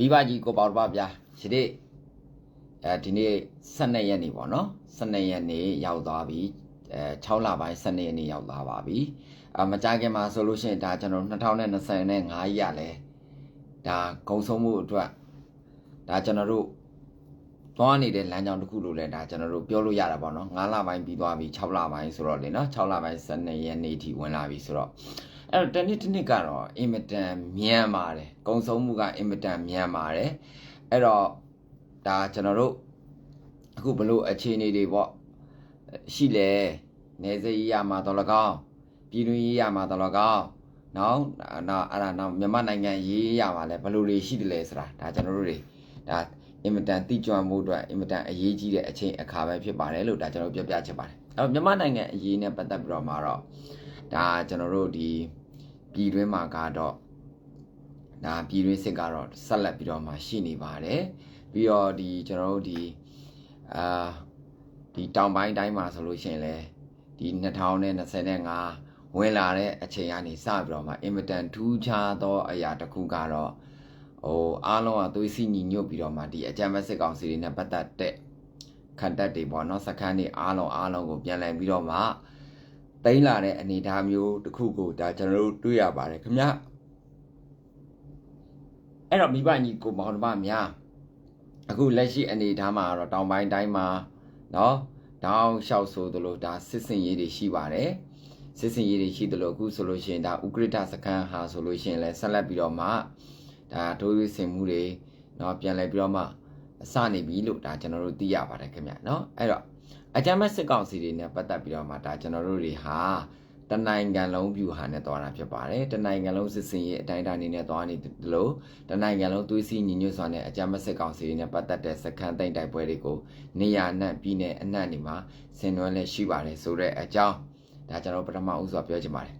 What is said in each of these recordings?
မိဘကြီးကိုပေါ့ပါဗျာယနေ့အဲဒီနေ့12ရက်နေ့ပေါ့နော်12ရက်နေ့ရောက်သွားပြီအဲ6လပိုင်း12ရက်နေ့ရောက်သွားပါပြီအမကြခင်မှာဆိုလို့ရှိရင်ဒါကျွန်တော်2025ရက်လဲဒါဂုံဆုံးမှုအတွက်ဒါကျွန်တော်တို့သွားနေတဲ့လမ်းကြောင်းတစ်ခုလို့လဲဒါကျွန်တော်တို့ပြောလို့ရတာပေါ့နော်9လပိုင်းပြီးသွားပြီ6လပိုင်းဆိုတော့လေနော်6လပိုင်း12ရက်နေ့ထိဝင်လာပြီဆိုတော့ အဲ့တော့တနေ့တစ်နေ့ကတော့အင်မတန်မြန်ပါတယ်ဂုံဆုံးမှုကအင်မတန်မြန်ပါတယ်အဲ့တော့ဒါကျွန်တော်တို့အခုဘလို့အခြေအနေတွေပေါ့ရှိလဲနေစေးရမှာတော့လကောင်းပြည်တွင်းရေးရမှာတော့လကောင်းနော်နော်အဲ့ဒါနော်မြန်မာနိုင်ငံရေးရမှာလဲဘလို့တွေရှိတယ်လဲဆိုတာဒါကျွန်တော်တို့တွေဒါအင်မတန်တိကျွမ်းမှုအတွက်အင်မတန်အရေးကြီးတဲ့အချိန်အခါပဲဖြစ်ပါတယ်လို့ဒါကျွန်တော်ပြောပြချင်ပါတယ်အဲ့တော့မြန်မာနိုင်ငံအရေးနဲ့ပတ်သက်ပြီးတော့မှာတော့ ဒါကျွန်တော်တို့ဒီပြည်တွင်းမှာကတော့ဒါပြည်တွင်းစစ်ကတော့ဆက်လက်ပြီးတော့မှရှိနေပါတယ်ပြီးတော့ဒီကျွန်တော်တို့ဒီအာဒီတောင်ပိုင်းတိုင်းမှာဆိုလို့ရှိရင်လည်းဒီ2025ဝင်လာတဲ့အချိန်ကနေစပြီးတော့မှအင်မတန်ထူးခြားသောအရာတစ်ခုကတော့ဟိုအားလုံးကသွေးစီညီညွတ်ပြီးတော့မှဒီအကြမ်းဖက်စစ်ကောင်စီတွေနဲ့ပတ်သက်တဲ့ခံတက်တွေပေါ့နော်စခန်းတွေအားလုံးအားလုံးကိုပြန်လည်ပြီးတော့မှ တိမ့်လာတဲ့အနေအထားမျိုးတစ်ခုကိုဒါကျွန်တော်တို့တွေ့ရပါတယ်ခင်ဗျအဲ့တော့မိဘညီကိုမောင်နှမများအခုလက်ရှိအနေအထားမှာတော့တောင်ပိုင်းတိုင်းမှာเนาะတောင်လျှောက်ဆိုသလိုဒါစစ်စင်ရေးတွေရှိပါတယ်စစ်စင်ရေးတွေရှိသလိုအခုဆိုလို့ရှိရင်ဒါဥကရတစခန်းဟာဆိုလို့ရှိရင်လဲဆက်လက်ပြီးတော့မှဒါဒိုးရစင်မှုတွေเนาะပြန်လဲပြီးတော့မှအစနေပြီလို့ဒါကျွန်တော်တို့သိရပါတယ်ခင်ဗျเนาะအဲ့တော့ အကြမ်းမဲ့စစ်ကောင်စီတွေနဲ့ပတ်သက်ပြီးတော့မှဒါကျွန်တော်တို့တွေဟာတနိုင်ငံလုံးပြူဟာနဲ့သွားတာဖြစ်ပါတယ်တနိုင်ငံလုံးစစ်စင်ရေးအတိုင်းအတာအနေနဲ့သွားနေတယ်လို့တနိုင်ငံလုံးသွေးစည်းညီညွတ်စွာနဲ့အကြမ်းမစစ်ကောင်စီတွေနဲ့ပတ်သက်တဲ့စခန်းသိမ်းတိုက်ပွဲတွေကိုနေရာနဲ့ပြည်နယ်အနှံ့နေမှာဆင်နွှဲလက်ရှိပါတယ်ဆိုတဲ့အကြောင်းဒါကျွန်တော်ပထမဦးစွာပြောချင်ပါတယ်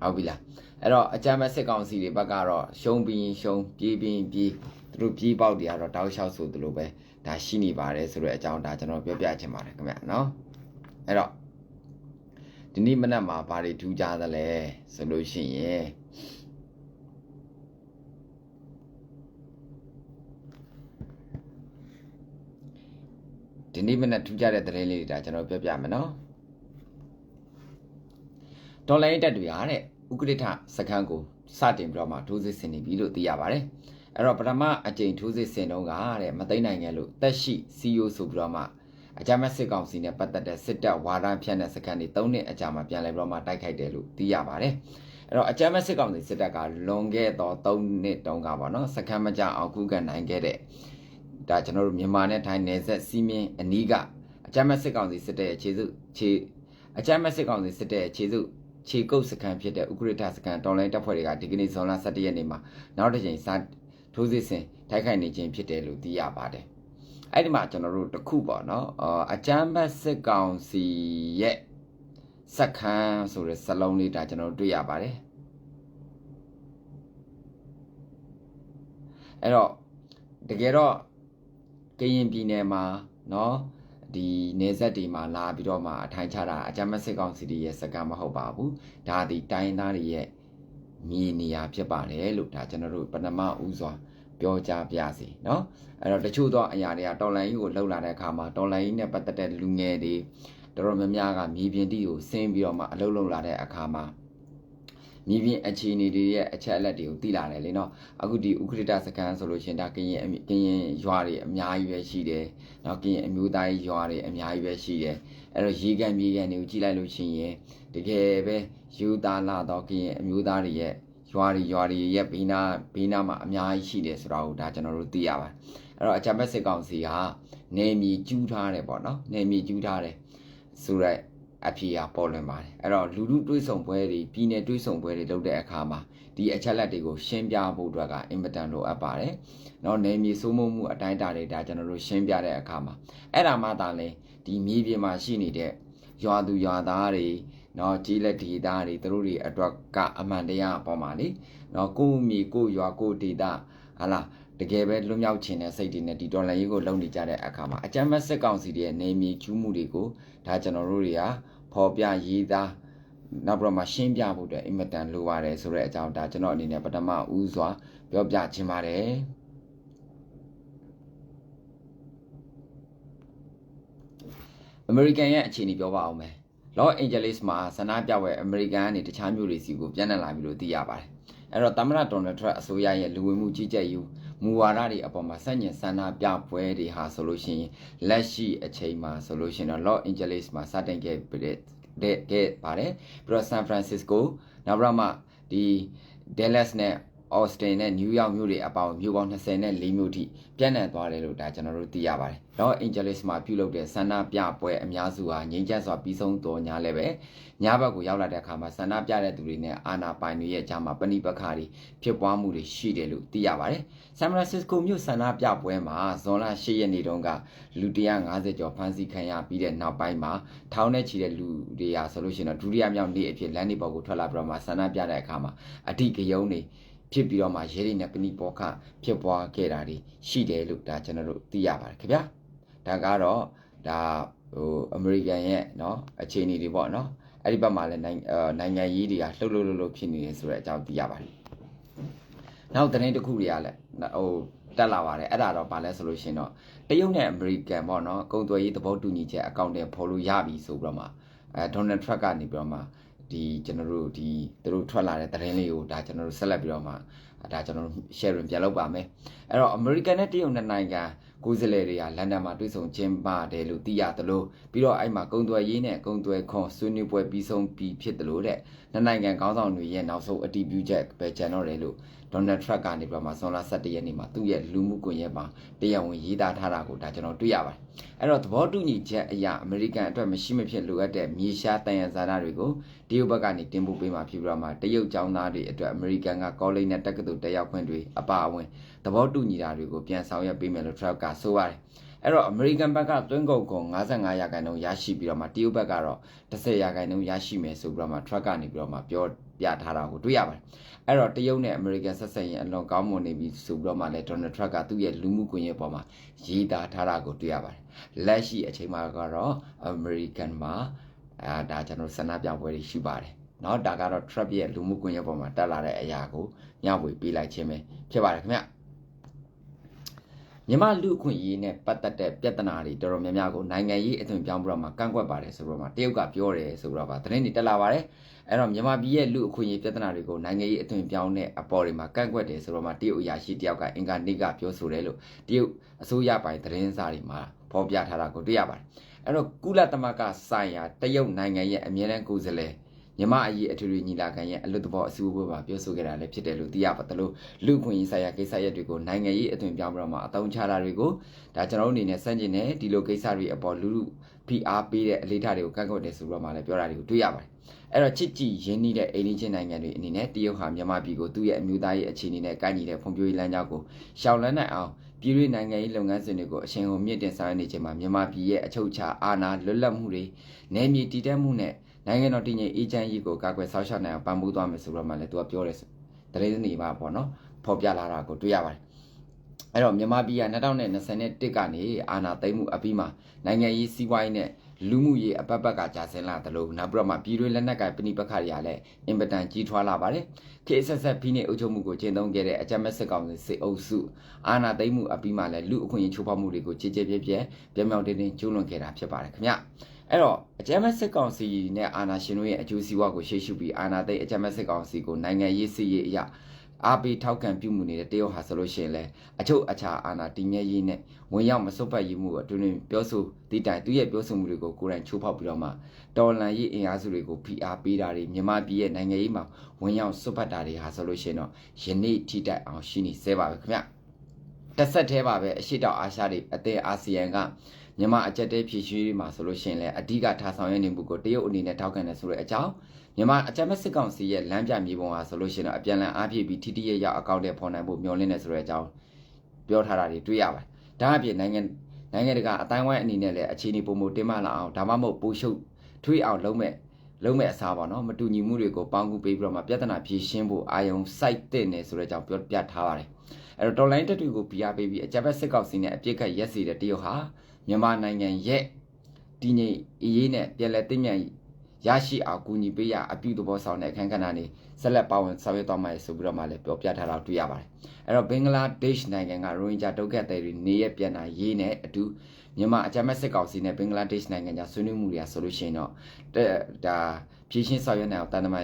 ဟုတ်ပြီလားအဲ့တော့အကြမ်းမစစ်ကောင်စီတွေဘက်ကတော့ရှုံးပြီးရှုံးပြေးပြီးပြေးသူ တို့ပြေးပေါက်တွေကတော့တောက်လျှောက်ဆိုသလိုပဲဒါရှိနေပါတယ်ဆိုတဲ့အကြောင်းဒါကျွန်တော်ပြောပြချင်ပါတယ်ခင်ဗျာနော်အဲ့တော့ဒီနေ့မနက်မှာဘာတွေထူးခြားသလဲဆိုလို့ရှိရင်ဒီနေ့မနက်ထူးခြားတဲ့သတင်းလေးတွေဒါကျွန်တော်ပြောပြမယ်နော်ဒေါ်လာတက်တွေဟာတဲ့ဥက္ကဋ္ဌစခန်းကိုစတင်ပြီးတော့မှထိုးစစ်ဆင်နေပြီလို့သိရပါတယ် အဲ့တော့ပထမအကြိမ်ထိုးစစ်ဆင်တော့ကတဲ့မသိနိုင်ငယ်လို့တက်ရှိ CEO ဆိုပြီးတော့မှအကြမ်းမဲ့စစ်ကောင်စီနဲ့ပတ်သက်တဲ့စစ်တပ်ဝါဒဖြန့်တဲ့စခန်းတွေ၃နှစ်အကြာမှာပြန်လည်ပြီးတော့မှတိုက်ခိုက်တယ်လို့သိရပါတယ်အဲ့တော့အကြမ်းမဲ့စစ်ကောင်စီစစ်တပ်ကလွန်ခဲ့သော၃နှစ်တုန်းကပေါ့နော်စခန်းမကြအောင်ခုခံနိုင်ခဲ့တဲ့ဒါကျွန်တော်တို့မြန်မာနဲ့ထိုင်းနယ်စပ်စီးမင်းအနီးကအကြမ်းမဲ့စစ်ကောင်စီစစ်တပ်ရဲ့ခြေစုခြေအကြမ်းမဲ့စစ်ကောင်စီစစ်တပ်ရဲ့ခြေစုခြေကုပ်စခန်းဖြစ်တဲ့ဥက္ကဋ္ဌစခန်းတော်လိုင်းတပ်ဖွဲ့တွေကဒီကနေ့ဇွန်လ17ရက်နေ့မှာနောက်တစ်ချိန်စ ထိုးစစ်ဆင်တိုက်ခိုက်နေခြင်းဖြစ်တယ်လို့သိရပါတယ်။အဲ့ဒီမှာကျွန်တော်တို့တစ်ခုပေါ့နော်အချမ်းဘတ်စစ်ကောင်စီရဲ့စက္ကန်းဆိုတဲ့စလုံးလေးဒါကျွန်တော်တို့တွေ့ရပါတယ်။အဲ့တော့တကယ်တော့ကရင်ပြည်နယ်မှာနော်ဒီနေဆက်တွေမှာလာပြီးတော့မှအထိုင်ချတာအကြမ်းမစစ်ကောင်စီတွေရဲ့စကားမဟုတ်ပါဘူးဒါဒီတိုင်းသားတွေရဲ့မြေနေရာဖြစ်ပါတယ်လို့ဒါကျွန်တော်တို့ပဏမဥစွာ ပြောကြားပြစီเนาะအဲ့တော့တချို့သောအရာတွေကတော်လိုင်းကြီးကိုလှုပ်လာတဲ့အခါမှာတော်လိုင်းကြီးနဲ့ပတ်သက်တဲ့လူငယ်တွေတော်တော်များများကမြေပြင်တိကိုဆင်းပြီးတော့မှအလုပ်လုပ်လာတဲ့အခါမှာမြေပြင်အခြေအနေတွေရဲ့အချက်အလက်တွေကိုသိလာတယ်လေနော်အခုဒီဥက္ကဋ္ဌစကန်ဆိုလို့ရှင်ဒါကရင်ကရင်ရွာတွေအများကြီးပဲရှိတယ်နော်ကရင်အမျိုးသားရွာတွေအများကြီးပဲရှိတယ်အဲ့တော့ရေကန်မြေကန်တွေကိုကြည့်လိုက်လို့ရှိရင်တကယ်ပဲယူသားလာတော့ကရင်အမျိုးသားတွေရဲ့ ရွာတွေရွာတွေရဲ့ဘေးနားဘေးနားမှာအများကြီးရှိတယ်ဆိုတာကိုဒါကျွန်တော်တို့သိရပါတယ်အဲ့တော့အကြမ်းဖက်စစ်ကောင်စီကနေမြေကျူးထားတယ်ပေါ့နော်နေမြေကျူးထားတယ်ဆိုတော့အဖြေရပေါ်လွင်ပါတယ်အဲ့တော့လူလူတွေးဆောင်ပွဲတွေပြည်နယ်တွေးဆောင်ပွဲတွေလုပ်တဲ့အခါမှာဒီအချက်လက်တွေကိုရှင်းပြဖို့အတွက်ကအင်မတန်လိုအပ်ပါတယ်။နော်နေမြေစိုးမိုးမှုအတိုင်းအတာတွေဒါကျွန်တော်တို့ရှင်းပြတဲ့အခါမှာအဲ့ဒါမှသာလေဒီမြေပြင်မှာရှိနေတဲ့ရွာသူရွာသားတွေ နော်ကြီးလက်ဒေတာတွေသူတို့တွေအတွက်ကအမှန်တရားအပေါ်မှာလေနော်ကိုယ့်မြေကိုယ့်ရွာကိုယ့်ဒေတာဟာလားတကယ်ပဲလွတ်မြောက်ခြင်းနဲ့စိတ်တွေနဲ့ဒီဒေါ်လာရေးကိုလုံနေကြတဲ့အခါမှာအကြမ်းဖက်စစ်ကောင်စီရဲ့နေမီကျူးမှုတွေကိုဒါကျွန်တော်တို့တွေကပေါ်ပြရေးသားနောက်ပြီးတော့မှရှင်းပြဖို့အတွက်အင်မတန်လိုပါတယ်ဆိုတဲ့အကြောင်းဒါကျွန်တော်အနေနဲ့ပထမဦးစွာပြောပြခြင်းပါတယ်အမေရိကန်ရဲ့အခြေအနေပြောပါအောင်မယ် လော့အန်ဂျလိစ်မှာဆန္ဒပြပွဲအမေရိကန်ကနေတခြားမြို့တွေစီကိုပြန်နှံလာပြီလို့သိရပါတယ်အဲ့တော့သမ္မတဒေါ်နယ်ထရန့်အစိုးရရဲ့လူဝင်မှုကြီးကြပ်ရေးမူဝါဒတွေအပေါ်မှာစန့်ကျင်ဆန္ဒပြပွဲတွေဟာဆိုလို့ရှိရင်လက်ရှိအချိန်မှာဆိုလို့ရှိရင်တော့ Los Angeles မှာစတင်ခဲ့တဲ့ခဲ့ပါတယ်ပြီးတော့ San Francisco နောက်ပြီးတော့မှဒီ Dallas နဲ့ Austin နဲ့ New York မြို့တွေအပေါင်းမြို့ပေါင်း20နဲ့4မြို့ထိပြန့်နှံ့သွားတယ်လို့ဒါကျွန်တော်တို့သိရပါတယ်။ Los Angeles မှာပြုလုပ်တဲ့ဆန္ဒပြပွဲအများစုဟာငြိမ်းချမ်းစွာပြီးဆုံးတော်ညာလည်းပဲညဘက်ကိုရောက်လာတဲ့အခါမှာဆန္ဒပြတဲ့သူတွေနဲ့အာဏာပိုင်တွေရဲ့ကြားမှာပဏိပခါတွေဖြစ်ပွားမှုတွေရှိတယ်လို့သိရပါတယ်။ San Francisco မြို့ဆန္ဒပြပွဲမှာဇွန်လ10ရက်နေ့တုန်းကလူ150ကျော်ဖမ်းဆီးခံရပြီးတဲ့နောက်ပိုင်းမှာထောင်နဲ့ချီတဲ့လူတွေဟာဆိုလို့ရှိရင်တော့ဒုတိယမြောက်နေ့အဖြစ်လမ်းတွေပေါ်ကိုထွက်လာပြီးတော့မှဆန္ဒပြတဲ့အခါမှာအဓိကယုံတွေ ဖြစ်ပြီးတော့မှရဲတွေနဲ့ပဏိပေါခဖြစ်ပွားခဲ့တာတွေရှိတယ်လို့ဒါကျွန်တော်တို့သိရပါတယ်ခင်ဗျာဒါကတော့ဒါဟိုအမေရိကန်ရဲ့เนาะအခြေအနေတွေပေါ့เนาะအဲ့ဒီဘက်မှာလည်းနိုင်ငံရေးတွေကလှုပ်လှုပ်လှုပ်လှုပ်ဖြစ်နေတယ်ဆိုတဲ့အကြောင်းသိရပါတယ်နောက်သတင်းတစ်ခုတွေကလည်းဟိုတက်လာပါတယ်အဲ့ဒါတော့ဘာလဲဆိုလို့ရှင်တော့တရုတ်နဲ့အမေရိကန်ပေါ့နော်ကုန်သွယ်ရေးသဘောတူညီချက်အကောင့်တွေဖော်လို့ရပြီဆိုပြီးတော့မှအဲဒေါ်နယ်ထရက်ကနေပြီးတော့မှ ဒီကျွန်တော်တို့ဒီသူတို့ထွက်လာတဲ့သတင်းလေးကိုဒါကျွန်တော်တို့ဆက်လက်ပြီးတော့မှဒါကျွန်တော်တို့ sharing ပြန်လုပ်ပါမယ်အဲ့တော့ American နဲ့တရုတ်နဲ့နိုင်ငံကိုယ်စားလှယ်တွေကလန်ဒန်မှာတွေ့ဆုံကျင်းပတယ်လို့သိရသလိုပြီးတော့အဲ့မှာကုံသွယ်ရေးနဲ့ကုံသွယ်ခွန်ဆွေးနွေးပွဲပြီးဆုံးပြီးဖြစ်တယ်လို့တဲ့နှစ်နိုင်ငံခေါင်းဆောင်တွေရဲ့နောက်ဆုံးအတည်ပြုချက်ပဲကျန်တော့တယ်လို့ဒေါ်နယ်ထရက်ကနေပြီးမှဇွန်လ17ရက်နေ့မှာသူ့ရဲ့လူမှုကွန်ရက်မှာတရားဝင်ရေးသားထားတာကိုဒါကျွန်တော်တွေ့ရပါတယ်။အဲ့တော့သဘောတူညီချက်အရာအမေရိကန်အတွက်မရှိမဖြစ်လိုအပ်တဲ့မြေရှားတန်ရန်ဇာတာတွေကိုတရုတ်ဘက်ကနေတင်ပို့ပေးမှာဖြစ်ပြီးတော့မှတရုတ်ကျောင်းသားတွေအတွက်အမေရိကန်ကကောလိပ်နဲ့တက္ကသိုလ်တက်ရောက်ခွင့်တွေအပါအဝင်သဘောတူညီတာတွေကိုပြန်ဆောင်ရွက်ပေးမယ်လို့ထရက်ကဆိုပါတယ်။ အဲ့တော့ American ဘက်ကသွင်းကုန်ကုန်55ရာခိုင်နှုန်းရရှိပြီးတော့မှတရုတ်ဘက်ကတော့10ရာခိုင်နှုန်းရရှိမယ်ဆိုပြီးတော့မှ truck ကနေပြီးတော့မှပြောပြထားတာကိုတွေ့ရပါတယ်အဲ့တော့တရုတ်နဲ့ American ဆက်ဆံရေးအလွန်ကောင်းမွန်နေပြီဆိုပြီးတော့မှလည်း Donald Trump ကသူ့ရဲ့လူမှုကွန်ရက်ပေါ်မှာရေးသားထားတာကိုတွေ့ရပါတယ်လက်ရှိအချိန်မှာကတော့ American မှာအာဒါကျွန်တော်ဆန္ဒပြပွဲတွေရှိပါတယ်เนาะဒါကတော့ Trump ရဲ့လူမှုကွန်ရက်ပေါ်မှာတက်လာတဲ့အရာကိုညဝေပေးလိုက်ခြင်းပဲဖြစ်ပါတယ်ခင်ဗျ မြမလူအခွင့်အရေးနဲ့ပတ်သက်တဲ့ပြဿနာတွေတော်တော်များများကိုနိုင်ငံရေးအသွင်ပြောင်းပြီးတော့မှကန့်ကွက်ပါတယ်ဆိုတော့မှတရုတ်ကပြောတယ်ဆိုတော့ပါသတင်းတွေတက်လာပါတယ်အဲ့တော့မြန်မာပြည်ရဲ့လူအခွင့်အရေးပြဿနာတွေကိုနိုင်ငံရေးအသွင်ပြောင်းတဲ့အပေါ်တွေမှာကန့်ကွက်တယ်ဆိုတော့မှတရုတ်အရာရှိတယောက်ကအင်္ဂါနေ့ကပြောဆိုတယ်လို့တရုတ်အစိုးရပိုင်းသတင်းစာတွေမှာဖော်ပြထားတာကိုတွေ့ရပါတယ်အဲ့တော့ကုလသမဂ္ဂဆိုင်ရာတရုတ်နိုင်ငံရဲ့အမြဲတမ်းကိုယ်စားလှယ် မြမအရေးအထွေထွေညီလာခံရဲ့အလွတ်တဘောအစည်းအဝေးမှာပြောဆိုခဲ့တာလည်းဖြစ်တယ်လို့သိရပါတယ်လို့လူခွင့်ရေးဆိုင်ရာကိစ္စရပ်တွေကိုနိုင်ငံရေးအသွင်ပြောင်းပြီးတော့မှအသုံးချတာတွေကိုဒါကျွန်တော်တို့အနေနဲ့စန့်ကျင်တယ်ဒီလိုကိစ္စတွေအပေါ်လူလူဖိအားပေးတဲ့အလေးထားတွေကိုကန့်ကွက်တယ်ဆိုတော့မှလည်းပြောတာတွေကိုတွေ့ရပါတယ်အဲ့တော့ချစ်ကြည်ရင်းနှီးတဲ့အိန္ဒိချင်းနိုင်ငံတွေအနေနဲ့တရုတ်ဟာမြန်မာပြည်ကိုသူ့ရဲ့အမျိုးသားရေးအခြေအနေနဲ့ကိုက်ညီတဲ့ဖွံ့ဖြိုးရေးလမ်းကြောင်းကိုရှောင်လန်းနိုင်အောင်ပြည်တွင်းနိုင်ငံရေးလုပ်ငန်းစဉ်တွေကိုအရှင်ဟုန်မြင့်တင်ဆောင်ရွက်နေချိန်မှာမြန်မာပြည်ရဲ့အချုပ်အခြာအာဏာလွတ်လပ်မှုတွေနယ်မြေတည်တံ့မှုနဲ့ နိုင်ငံတော်တည်ငြိမ်အေးချမ်းရေးကိုကာကွယ်ဆောက်ရှောက်နိုင်အောင်ပံ့ပိုးသွားမယ်ဆိုတော့မှလည်းသူကပြောတယ်တရေနေမှာပေါ့နော်ဖော်ပြလာတာကိုတွေ့ရပါတယ်အဲ့တော့မြန်မာပြည်က2021ကနေအာဏာသိမ်းမှုအပြီးမှာနိုင်ငံရေးစီးပွားရေးနဲ့ လူမှုရေးအပတ်ပတ်ကကြာဆင်းလာတယ်လို့နောက်ပြီးတော့မှပြည်တွင်းလက်နက်ကင်ပဏိပခါတွေကလည်းအင်ပတန်ကြီးထွားလာပါတယ်ခေတ်ဆက်ဆက်ဖိနှိပ်အုပ်ချုပ်မှုကိုကျင့်သုံးခဲ့တဲ့အကြမ်းဖက်စစ်ကောင်စီစစ်အုပ်စုအာဏာသိမ်းမှုအပြီးမှာလည်းလူအခွင့်အရေးချိုးဖောက်မှုတွေကိုကြည်ကြဲပြဲပြဲပြောင်ပြောင်တင်းတင်းကျူးလွန်ခဲ့တာဖြစ်ပါတယ်ခင်ဗျအဲ့တော့အကြမ်းဖက်စစ်ကောင်စီနဲ့အာဏာရှင်တို့ရဲ့အကျိုးစီးပွားကိုရှေ့ရှုပြီးအာဏာသိမ်းအကြမ်းဖက်စစ်ကောင်စီကိုနိုင်ငံရေးစီရေးအရာ အားပေးထောက်ခံပြုမှုနေတဲ့တရုတ်ဟာဆိုလို့ရှိရင်လည်းအချုပ်အခြာအာဏာတည်မြဲရေးနဲ့ဝင်ရောက်မစွတ်ပတ်ရေးမှုအတွင်းတွင်ပြောဆိုတည်တိုင်သူရဲ့ပြောဆိုမှုတွေကိုကိုယ်တိုင်ချိုးဖောက်ပြီးတော့မှတော်လန်ရေးအင်အားစုတွေကိုဖိအားပေးတာတွေမြန်မာပြည်ရဲ့နိုင်ငံရေးမှာဝင်ရောက်စွတ်ပတ်တာတွေဟာဆိုလို့ရှိရင်တော့ယနေ့ထိတိုက်အောင်ရှိနေစေပါပဲခင်ဗျတစ်ဆက်သေးပါပဲအရှိတောင်အာရှတွေအသင်းအာဆီယံကမြန်မာအကြက်တဲဖြည့်ရွှေးမှာဆိုလို့ရှိရင်လည်းအဓိကထားဆောင်ရွက်နေမှုကိုတရုတ်အနေနဲ့ထောက်ခံတယ်ဆိုတဲ့အကြောင်း မြန်မာအကြမ်းဖက်စစ်ကောင်စီရဲ့လမ်းပြမြေပုံဟာဆိုလို့ရှိရင်တော့အပြန်လန်အားဖြည့်ပြီးထိတိရရောက်အကောင့်တွေဖော်နိုင်ဖို့မျှော်လင့်နေဆိုတဲ့အကြောင်းပြောထားတာတွေတွေ့ရပါတယ်။ဒါအပြင်နိုင်ငံနိုင်ငံတကာအတိုင်းဝိုင်းအနေနဲ့လည်းအခြေအနေပုံမတင်မလာအောင်ဒါမှမဟုတ်ပိုရှုပ်ထွေးအောင်လုံးမဲ့လုံးမဲ့အစားပါနော်မတူညီမှုတွေကိုပေါင်းကူပေးပြီးတော့မှပြဿနာဖြေရှင်းဖို့အာယုံစိုက်တဲ့နေဆိုတဲ့အကြောင်းပြောပြထားပါတယ်။အဲ့တော့တော်လိုင်းတက်တွေကိုဖိအားပေးပြီးအကြမ်းဖက်စစ်ကောင်စီနဲ့အပြစ်ခတ်ရက်စီတဲ့တရုတ်ဟာမြန်မာနိုင်ငံရဲ့တည်ငြိမ်အေးရေးနဲ့ပြည်လဲသိမြတ် ရရှိအောင်ကူညီပေးရအပြုသဘောဆောင်တဲ့အခန်းကဏ္ဍနေဆက်လက်ပါဝင်ဆောင်ရွက်သွားမှာဆိုပြီးတော့မှလည်းပြောပြထားတာတွေ့ရပါတယ်အဲ့တော့ဘင်္ဂလားဒေ့ရှ်နိုင်ငံကရိုဟင်ဂျာဒုက္ခသည်တွေနေရပြန်တာရေးနဲ့အတူမြန်မာအကြမ်းဖက်စစ်ကောင်စီနဲ့ဘင်္ဂလားဒေ့ရှ်နိုင်ငံကြားဆွေးနွေးမှုတွေဆိုလို့ရှိရင်တော့ဒါဖြည့်ရှင်းဆောင်ရွက်နိုင်အောင်တန်တမာ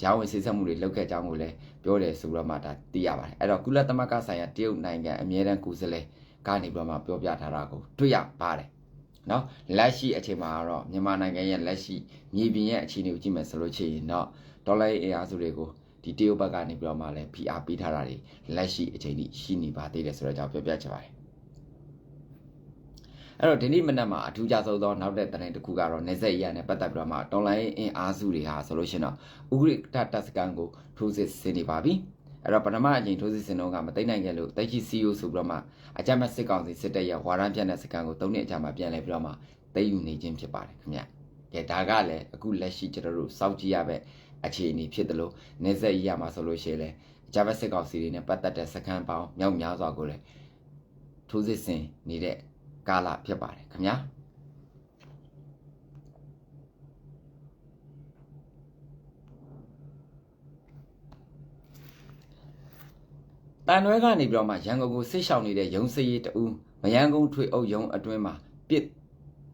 ဂျာဝင်စစ်ဆက်မှုတွေလုပ်ခဲ့ကြောင်းကိုလည်းပြောတယ်ဆိုတော့မှဒါသိရပါတယ်အဲ့တော့ကုလသမဂ္ဂဆိုင်ရာတရုတ်နိုင်ငံအမြဲတမ်းကိုယ်စားလှယ်ကနေပြီးတော့မှပြောပြထားတာကိုတွေ့ရပါတယ် နော်လက်ရှိအချိန်မှာတော့မြန်မာနိုင်ငံရဲ့လက်ရှိမြေပြင်ရဲ့အခြေအနေကိုကြည့်မယ်ဆိုလို့ရှိရင်တော့ဒေါ်လာရဲ့အင်အားစုတွေကိုဒီတရုတ်ဘက်ကနေပြီးတော့မှလည်း PR ပေးထားတာတွေလက်ရှိအချိန်ထိရှိနေပါသေးတယ်ဆိုတော့ကြောင့်ပြောပြချင်ပါတယ်အဲ့တော့ဒီနေ့မနက်မှာအထူးခြားဆုံးသောနောက်တဲ့သတင်းတစ်ခုကတော့နေဆက်ရနဲ့ပတ်သက်ပြီးတော့မှတော်လိုင်းအင်အားစုတွေဟာဆိုလို့ရှိရင်တော့ဥဂရိတတပ်စကန်ကိုထိုးစစ်ဆင်နေပါပြီ အဲ့တော့ပထမအချိန်ထိုးစစ်ဆင်တော့ကမသိနိုင်ခဲ့လို့တိုက်ကြီးစီယိုဆိုပြီးတော့မှအကြမ်းမဲ့စစ်ကောင်စီစစ်တပ်ရဲ့ဝါရမ်းပြတ်တဲ့စကန်ကို၃နှစ်အကြာမှာပြန်လဲပြီးတော့မှသိမ်းယူနေခြင်းဖြစ်ပါတယ်ခင်ဗျ။ကဲဒါကလည်းအခုလက်ရှိကျွန်တော်တို့စောင့်ကြည့်ရပဲအခြေအနေဖြစ်တယ်လို့နေဆက်ရမှာဆိုလို့ရှိရင်လည်းအကြမ်းမဲ့စစ်ကောင်စီတွေနဲ့ပတ်သက်တဲ့စကန်ပေါင်းမြောက်များစွာကိုလည်းထိုးစစ်ဆင်နေတဲ့ကာလဖြစ်ပါတယ်ခင်ဗျာ တန်ရွဲကနေပြီးတော့မှရန်ကုန်ကိုဆစ်ရှောင်နေတဲ့ရုံစရီတူမရန်ကုန်ထွေအုပ်ရုံအတွင်းမှာပြစ်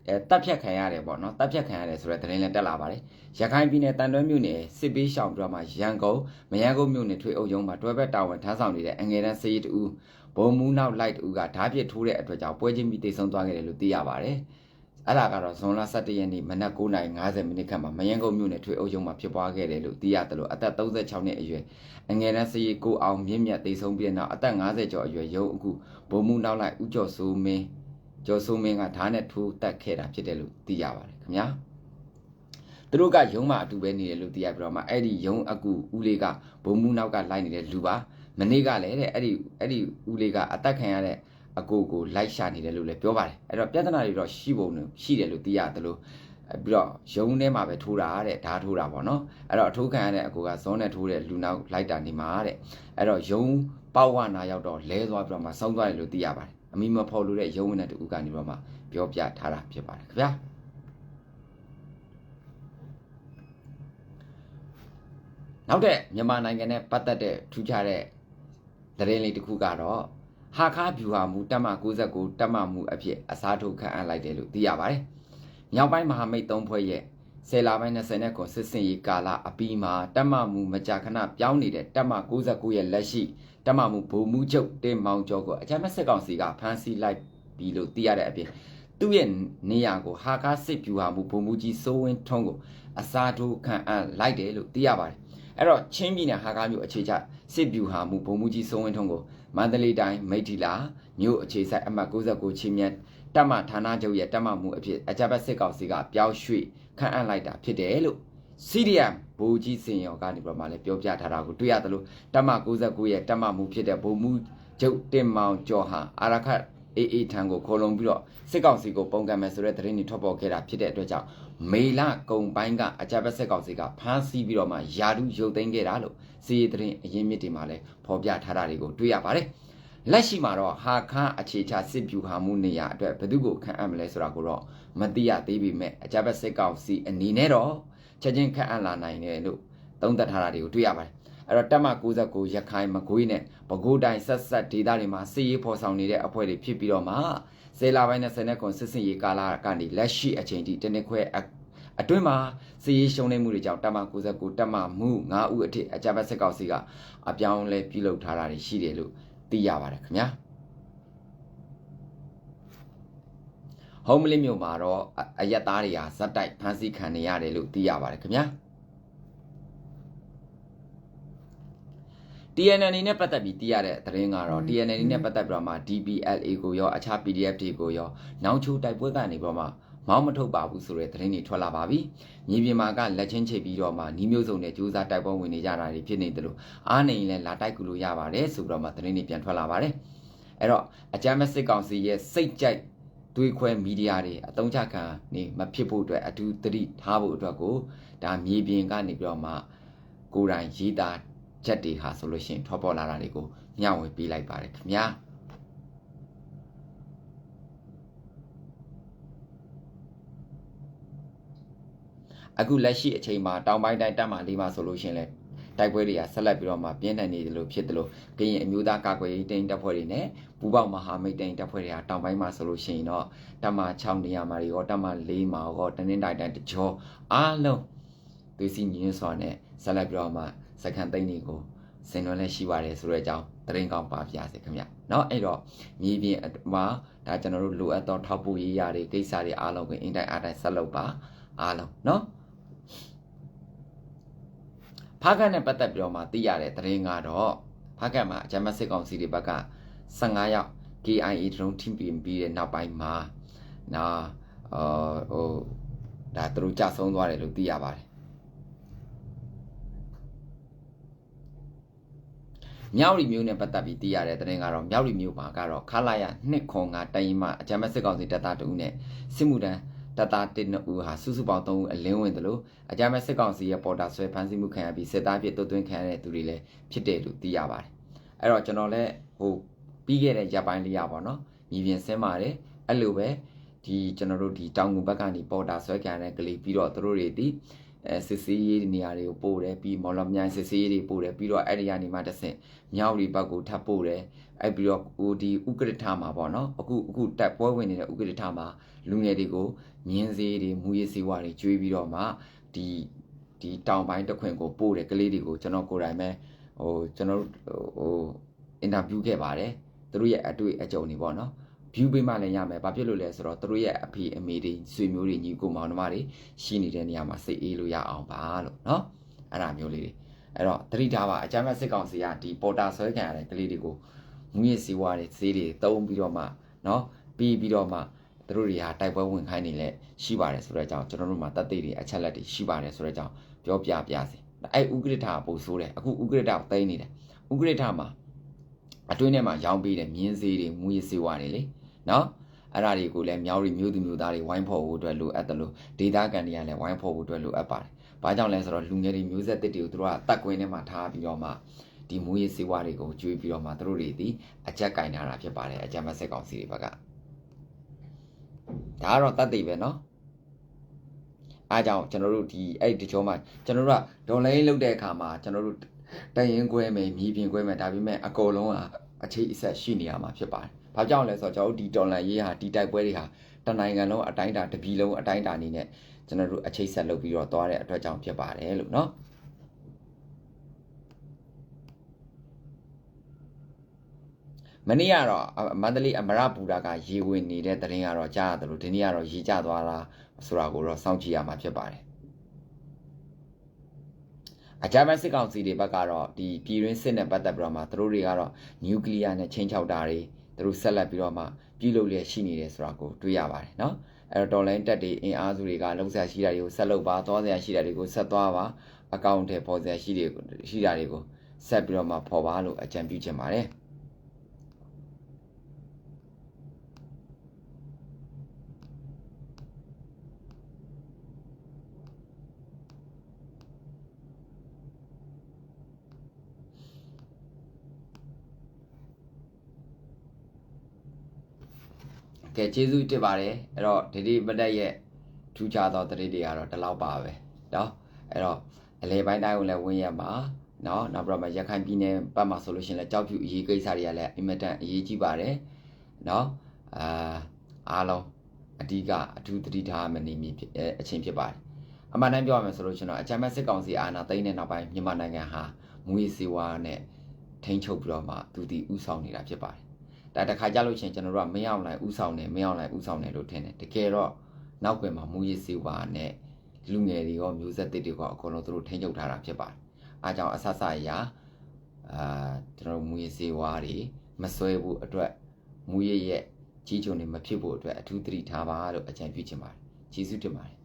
အဲတပ်ဖြတ်ခံရတယ်ပေါ့နော်တပ်ဖြတ်ခံရတယ်ဆိုတဲ့သတင်းလည်းတက်လာပါတယ်ရခိုင်ပြည်နယ်တန်တွဲမြို့နယ်စစ်ပေးရှောင်ပြီးတော့မှရန်ကုန်မရန်ကုန်မြို့နယ်ထွေအုပ်ရုံမှာတွဲဘက်တာဝန်ထမ်းဆောင်နေတဲ့အငယ်တန်းစရီတူဘုံမူးနောက်လိုက်တူကဓာပြစ်ထိုးတဲ့အတွက်ကြောင့်ပွဲချင်းပြီးတိတ်ဆုံးသွားခဲ့တယ်လို့သိရပါတယ် အဲ့ဒါကတော့ဇွန်လ17ရက်နေ့မနက်9:50မိနစ်ခန့်မှာမယန်းကုန်းမြို့နယ်ထွေအုပ်ရုံမှာဖြစ်ပွားခဲ့တယ်လို့သိရတယ်လို့အသက်36နှစ်အရွယ်အငယ်တန်းစရီကိုအောင်မြင့်မြတ်တိတ်ဆုံးပြီးနောက်အသက်50ကျော်အရွယ်ရုံအခုဘုံမူးနောက်လိုက်ဦးကျော်စိုးမင်းကျော်စိုးမင်းကဓာတ်နဲ့ထိုးတက်ခဲ့တာဖြစ်တယ်လို့သိရပါတယ်ခင်ဗျာသူတို့ကရုံးမှာအတူပဲနေတယ်လို့သိရပြီးတော့မှအဲ့ဒီရုံးအကူဦးလေးကဘုံမူးနောက်ကလိုက်နေတဲ့လူပါမနေ့ကလည်းတဲ့အဲ့ဒီအဲ့ဒီဦးလေးကအသက်ခံရတဲ့ အကိုကိုလိုက်ရှာနေတယ်လို့လည်းပြောပါတယ်အဲ့တော့ပြဿနာတွေတော့ရှိပုံရှိတယ်လို့သိရတယ်လို့ပြီးတော့ရုံထဲမှာပဲထိုးတာတဲ့ဓာထိုးတာပေါ့နော်အဲ့တော့အထိုးခံရတဲ့အကိုကဇွန်းနဲ့ထိုးတဲ့လူနောက်လိုက်တာနေမှာတဲ့အဲ့တော့ရုံပေါဝနာရောက်တော့လဲသွားပြီးတော့မှစောင်းသွားတယ်လို့သိရပါတယ်အမိမဖော်လို့တဲ့ရုံဝင်တဲ့တူကနေပြီးတော့မှပြောပြထားတာဖြစ်ပါတယ်ခင်ဗျာနောက်တဲ့မြန်မာနိုင်ငံနဲ့ပတ်သက်တဲ့ထူးခြားတဲ့သတင်းလေးတစ်ခုကတော့ ဟာခါဗျူဟာမူတက်မ69တက်မမူအဖြစ်အစားထိုးခန့်အပ်လိုက်တယ်လို့သိရပါတယ်။မြောက်ပိုင်းမဟာမိတ်၃ဖွဲ့ရဲ့ဆယ်လပိုင်း20နဲ့ကွန်စစ်စင်ရေးကာလအပြီးမှာတက်မမူမကြာခဏပြောင်းနေတဲ့တက်မ69ရဲ့လက်ရှိတက်မမူဗိုလ်မှူးချုပ်တင်မောင်ကျော်ကိုအကြမ်းဖက်စစ်ကောင်စီကဖမ်းဆီးလိုက်ပြီလို့သိရတဲ့အပြင်သူ့ရဲ့နေရာကိုဟာကားစစ်ဗျူဟာမူဗိုလ်မှူးကြီးစိုးဝင်းထွန်းကိုအစားထိုးခန့်အပ်လိုက်တယ်လို့သိရပါတယ်။အဲ့တော့ချင်းပြည်နယ်ဟာကားမြို့အခြေချစစ်ဗျူဟာမူဗိုလ်မှူးကြီးစိုးဝင်းထွန်းကို မန္တလေးတိုင်းမိထီလာမြို့အခြေဆိုင်အမှတ်69ချင်းမြတ်တပ်မဌာနချုပ်ရဲ့တပ်မမှုအဖြစ်အကြမ်းဖက်စစ်ကောင်စီကပြောင်းရွှေ့ခန့်အပ်လိုက်တာဖြစ်တယ်လို့ CDM ဘူကြီးစင်ရောကနေပြမှလည်းပြောပြထားတာကိုတွေ့ရတယ်လို့တပ်မ69ရဲ့တပ်မမှုဖြစ်တဲ့ဗိုလ်မှူးချုပ်တင်မောင်ကျော်ဟာအာရခတ်အေးအေးထံကိုခေါ်လုံပြီးတော့စစ်ကောင်စီကိုပုံကံမယ်ဆိုတဲ့သတင်းတွေထွက်ပေါ်ခဲ့တာဖြစ်တဲ့အတွက်ကြောင့် မေလကုံပိုင်းကအကြမ်းဖက်စစ်ကောင်စီကဖမ်းဆီးပြီးတော့မှယာဒုရုပ်သိမ်းခဲ့တာလို့စီးရီသတင်းအရင်းမြစ်တွေမှာလည်းဖော်ပြထားတာတွေကိုတွေ့ရပါတယ်လက်ရှိမှာတော့ဟာခန်းအခြေချစစ်ဗျူဟာမှုနေရာအတွက်ဘယ်သူကိုခန့်အပ်မလဲဆိုတာကိုတော့မသိရသေးပေမဲ့အကြမ်းဖက်စစ်ကောင်စီအနေနဲ့တော့ချက်ချင်းခန့်အပ်လာနိုင်တယ်လို့သုံးသပ်ထားတာတွေကိုတွေ့ရပါတယ် အဲ့တော့တက်မ69ရခိုင်မကွေးနဲ့ပဲခူးတိုင်းဆက်ဆက်ဒေသတွေမှာစစ်ရေးဖော်ဆောင်နေတဲ့အဖွဲ့တွေဖြစ်ပြီးတော့မှဆယ်လပိုင်းနဲ့ဆယ်နှစ်ခွန်စစ်စင်ရေးကာလကနေလက်ရှိအချိန်ထိတနစ်ခွဲအတွင်းမှာစီရေးရှုံးနေမှုတွေကြောင့်တပ်မ69တပ်မမှု9ဦးအထိအကြမ်းဖက်စစ်ကောင်စီကအပြောင်းလဲပြုလုပ်ထားတာရှိတယ်လို့သိရပါတယ်ခင်ဗျာဟုံးမလင်းမြို့မှာတော့အရက်သားတွေဟာဇက်တိုက်ဖမ်းဆီးခံနေရတယ်လို့သိရပါတယ်ခင်ဗျာ TNL နဲ့ပတ်သက်ပြီးသိရတဲ့သတင်းကတော့ TNL နဲ့ပတ်သက်ပြီးတော့မှ DPLA ကိုရောအခြား PDF တွေကိုရောနောင်ချိုတိုက်ပွဲကနေပြီးတော့မှမောင်းမထုတ်ပါဘူးဆိုတဲ့သတင်းတွေထွက်လာပါပြီ။မြေပြင်မှာကလက်ချင်းချိတ်ပြီးတော့မှညီမျိုးစုံနဲ့ကြိုးစားတိုက်ပွဲဝင်နေကြတာတွေဖြစ်နေတယ်လို့အားနေရင်လည်းလာတိုက်ကူလို့ရပါတယ်ဆိုပြီးတော့မှသတင်းတွေပြန်ထွက်လာပါတယ်။အဲ့တော့အကြမ်းမဲ့စစ်ကောင်စီရဲ့စိတ်ကြိုက်တွေးခွဲမီဒီယာတွေအတုံးချခံနေမဖြစ်ဖို့အတွက်အထူးသတိထားဖို့အတွက်ကိုဒါမြေပြင်ကနေပြီးတော့မှကိုယ်တိုင်ရေးသား ချက်တွေဟာဆိုလို့ရှိရင်ထွက်ပေါ်လာတာတွေကိုမျှဝေပေးလိုက်ပါတယ်ခင်ဗျာ။အခုလက်ရှိအချိန်မှာတောင်ပိုင်းတိုင်းတပ်မှလေးမှာဆိုလို့ရှရင်လဲတိုက်ပွဲတွေကဆက်လက်ပြီးတော့မှပြင်းထန်နေတယ်လို့ဖြစ်တယ်လို့ကရင်အမျိုးသားကာကွယ်ရေးတိုင်းတပ်ဖွဲ့တွေနဲ့ပူးပေါင်းမဟာမိတ်တိုင်းတပ်ဖွဲ့တွေကတောင်ပိုင်းမှာဆိုလို့ရှိရင်တော့တပ်မ6နေရာမှာတွေရောတပ်မ4မှာရောတနင်္လာတိုင်းတကြောအားလုံးသွေးစီညီညွတ်စွာနဲ့ဆက်လက်ပြီးတော့မှ စက္ကန့်သိန်းတွေကိုဆင်နွှဲလဲရှိပါတယ်ဆိုတဲ့အကြောင်းသတင်းကောင်းပါပြစေခင်ဗျ။နော်အဲ့တော့မြေပြင်မှာဒါကျွန်တော်တို့လိုအပ်သောထောက်ပို့ရေးရာတွေကိစ္စတွေအားလုံးကိုအင်တိုင်းအားတိုင်းဆက်လုပ်ပါအားလုံးနော်။ဖားကတ်နဲ့ပတ်သက်ပြီးတော့မှသိရတဲ့သတင်းကတော့ဖားကတ်မှာဂျမတ်စစ်ကောင်စီတွေဘက်က15ရောက် KIA ဒရုန်းထိပြင်ပြီးတဲ့နောက်ပိုင်းမှာနာအာဟိုဒါသူတို့ကြဆုံးသွားတယ်လို့သိရပါတယ် မြောက်ရီမျိုးနဲ့ပတ်သက်ပြီးသိရတဲ့သတင်းကတော့မြောက်ရီမျိုးမှာကတော့ခလာရ2ခွန်ကတိုင်မှအကြမ်းဖက်စစ်ကောင်စီတပ်သားတဦးနဲ့စစ်မှုတန်းတပ်သား1ဦးဟာစုစုပေါင်း3ဦးအလင်းဝင်တယ်လို့အကြမ်းဖက်စစ်ကောင်စီရဲ့ပေါ်တာဆွဲဖမ်းဆီးမှုခံရပြီးစစ်သားဖြစ်တုတ်သွင်းခံရတဲ့သူတွေလည်းဖြစ်တယ်လို့သိရပါတယ်အဲ့တော့ကျွန်တော်လည်းဟိုပြီးခဲ့တဲ့ရပ်ပိုင်းလေးရပါတော့ညီပြင်ဆင်းပါတယ်အဲ့လိုပဲဒီကျွန်တော်တို့ဒီတောင်ငူဘက်ကနေပေါ်တာဆွဲခံရတဲ့ကလေးပြီးတော့သူတို့တွေဒီ အဲစစ်စေးရေးနေရာတွေကိုပို့တယ်ပြီးမော်လမြိုင်စစ်စေးရေးတွေပို့တယ်ပြီးတော့အဲ့ဒီကနေမှတဆင့်မြောက်ရီဘက်ကိုထပ်ပို့တယ်အဲ့ပြီးတော့ဟိုဒီဥက္ကဋ္ဌမှာပေါ့နော်အခုအခုတက်ပွဲဝင်နေတဲ့ဥက္ကဋ္ဌမှာလူငယ်တွေကိုမြင်းစေးတွေမူရည်စေးဝါတွေကျွေးပြီးတော့မှဒီဒီတောင်ပိုင်းတစ်ခွင်ကိုပို့တယ်ကလေးတွေကိုကျွန်တော်ကိုယ်တိုင်ပဲဟိုကျွန်တော်ဟိုအင်တာဗျူးခဲ့ပါတယ်သူတို့ရဲ့အတွေ့အကြုံတွေပေါ့နော် view ပေးမှလည်းရမယ်။ဘာဖြစ်လို့လဲဆိုတော့သူတို့ရဲ့အဖေအမေတွေဆွေမျိုးတွေညီကိုမောင်နှမတွေရှိနေတဲ့နေရာမှာစိတ်အေးလို့ရအောင်ပါလို့နော်။အဲ့ဒါမျိုးလေးတွေ။အဲ့တော့တတိထားပါအကြမ်းဖက်စစ်ကောင်စီကဒီပေါ်တာဆွဲခံရတဲ့ကလေးတွေကိုမူရည်စီဝါတွေဈေးတွေတုံးပြီးတော့မှနော်ပြီးပြီးတော့မှသူတို့တွေဟာတိုက်ပွဲဝင်ခိုင်းနေလဲရှိပါတယ်ဆိုတဲ့အကြောင်းကျွန်တော်တို့မှာတတ်သိတွေအချက်လက်တွေရှိပါတယ်ဆိုတဲ့အကြောင်းပြောပြပြစေ။အဲ့ဥက္ကဋ္ဌကပို့ဆိုးတယ်အခုဥက္ကဋ္ဌကိုသိနေတယ်။ဥက္ကဋ္ဌမှာအတွင်းထဲမှာရောင်းပေးတယ်မြင်းစေးတွေမူရည်စေးဝါတွေလေ နော်အဲ့ဒါတွေကိုလည်းမြောက်ရီမျိုးသူမျိုးသားတွေဝိုင်းဖော်ဖို့အတွက်လိုအပ်တယ်လို့ဒေတာကန်တွေကလည်းဝိုင်းဖော်ဖို့အတွက်လိုအပ်ပါတယ်။ဘာကြောင့်လဲဆိုတော့လူငယ်တွေမျိုးဆက်တစ်တွေကိုသူတို့ကတတ်ကွင်းထဲမှာထားပြီးတော့မှဒီမူရည်စေးဝါတွေကိုကျွေးပြီးတော့မှသူတို့တွေဒီအကြက်ကင်ထားတာဖြစ်ပါတယ်အကြက်မဆက်ကောင်စီတွေဘက်ကဒါကတော့တတ်သိပဲနော်အားကြောင့်ကျွန်တော်တို့ဒီအဲ့ဒီတချို့မှာကျွန်တော်တို့ကဒေါ်လိုင်းလုတ်တဲ့အခါမှာကျွန်တော်တို့တရင်ခွဲမယ်မြည်ပြင်ခွဲမယ်ဒါပေမဲ့အကုန်လုံးက အခြေအဆက်ရှိနေရမှာဖြစ်ပါတယ်။ဘာကြောင့်လဲဆိုတော့ကျွန်တော်တို့ဒီတော်လန်ရေးဟာဒီတိုက်ပွဲတွေဟာတနိုင်ငံလုံးအတိုင်းအတာတပြည်လုံးအတိုင်းအတာအနေနဲ့ကျွန်တော်တို့အခြေဆက်လုပ်ပြီးတော့သွားတဲ့အတွက်ကြောင့်ဖြစ်ပါတယ်လို့နော်။မနေ့ကတော့မန္တလေးအမရပူရာကရေဝင်နေတဲ့တရင်ကတော့ကြားရတယ်လို့ဒီနေ့ကတော့ရေကျသွားတာဆိုတာကိုတော့စောင့်ကြည့်ရမှာဖြစ်ပါတယ် အကြမ်းဖက်စစ်ကောင်စီတွေဘက်ကတော့ဒီပြည်တွင်းစစ်နဲ့ပတ်သက်ပြီးတော့မှသူတို့တွေကတော့နျူကလ িয়ার နဲ့ချင်းချောက်တာတွေသူတို့ဆက်လက်ပြီးတော့မှပြုလုပ်လျက်ရှိနေတယ်ဆိုတာကိုတွေ့ရပါတယ်เนาะအဲ့တော့တော်လိုင်းတက်တွေအင်အားစုတွေကလုံဆရာရှိတာတွေကိုဆက်လုပ်ပါသွားဆရာရှိတာတွေကိုဆက်သွားပါအကောင့်ထဲပေါ်ဆရာရှိတွေရှိတာတွေကိုဆက်ပြီးတော့မှပေါ်ပါလို့အကြံပြုချင်ပါတယ် ကဲကျေးဇူးတင်ပါတယ်အဲ့တော့ဒီဒီမတက်ရဲ့ထူးခြားသောသတင်းတွေကတော့ဒီလောက်ပါပဲเนาะအဲ့တော့အလဲပိုင်းတိုင်းကိုလည်းဝင်ရမှာเนาะနောက်ပြီးတော့ရခိုင်ပြည်နယ်ပတ်မှာဆိုလို့ရှိရင်လည်းကြောက်ဖြူအရေးကိစ္စတွေကလည်းအင်မတန်အရေးကြီးပါတယ်เนาะအာအားလုံးအဓိကအထူးသတိထားမနေမီအချင်းဖြစ်ပါတယ်အမှန်တမ်းပြောရမယ်ဆိုလို့ရှိရင်တော့အကြမ်းဖက်စစ်ကောင်စီအာဏာသိမ်းတဲ့နောက်ပိုင်းမြန်မာနိုင်ငံဟာမူရေးစီဝါနဲ့ထိန်းချုပ်ပြီးတော့မှသူတည်ဥဆောင်နေတာဖြစ်ပါတယ် ဒါတခါကြလို့ချင်းကျွန်တော်တို့ကမင်းအောင်လိုက်ဥဆောင်တယ်မင်းအောင်လိုက်ဥဆောင်တယ်လို့ထင်တယ်တကယ်တော့နောက်ွယ်မှာမူရည်စေဝါနဲ့လူငယ်တွေရောမျိုးဆက်သစ်တွေရောအကုန်လုံးသူတို့ထိန်းချုပ်ထားတာဖြစ်ပါတယ်အားကြောင့်အဆဆအရာအာကျွန်တော်မူရည်စေဝါတွေမဆွဲဘူးအတွက်မူရည်ရဲ့ကြီးချုံတွေမဖြစ်ဖို့အတွက်အထူးသတိထားပါလို့အကြံပြုချင်ပါတယ်ကျေးဇူးတင်ပါတယ်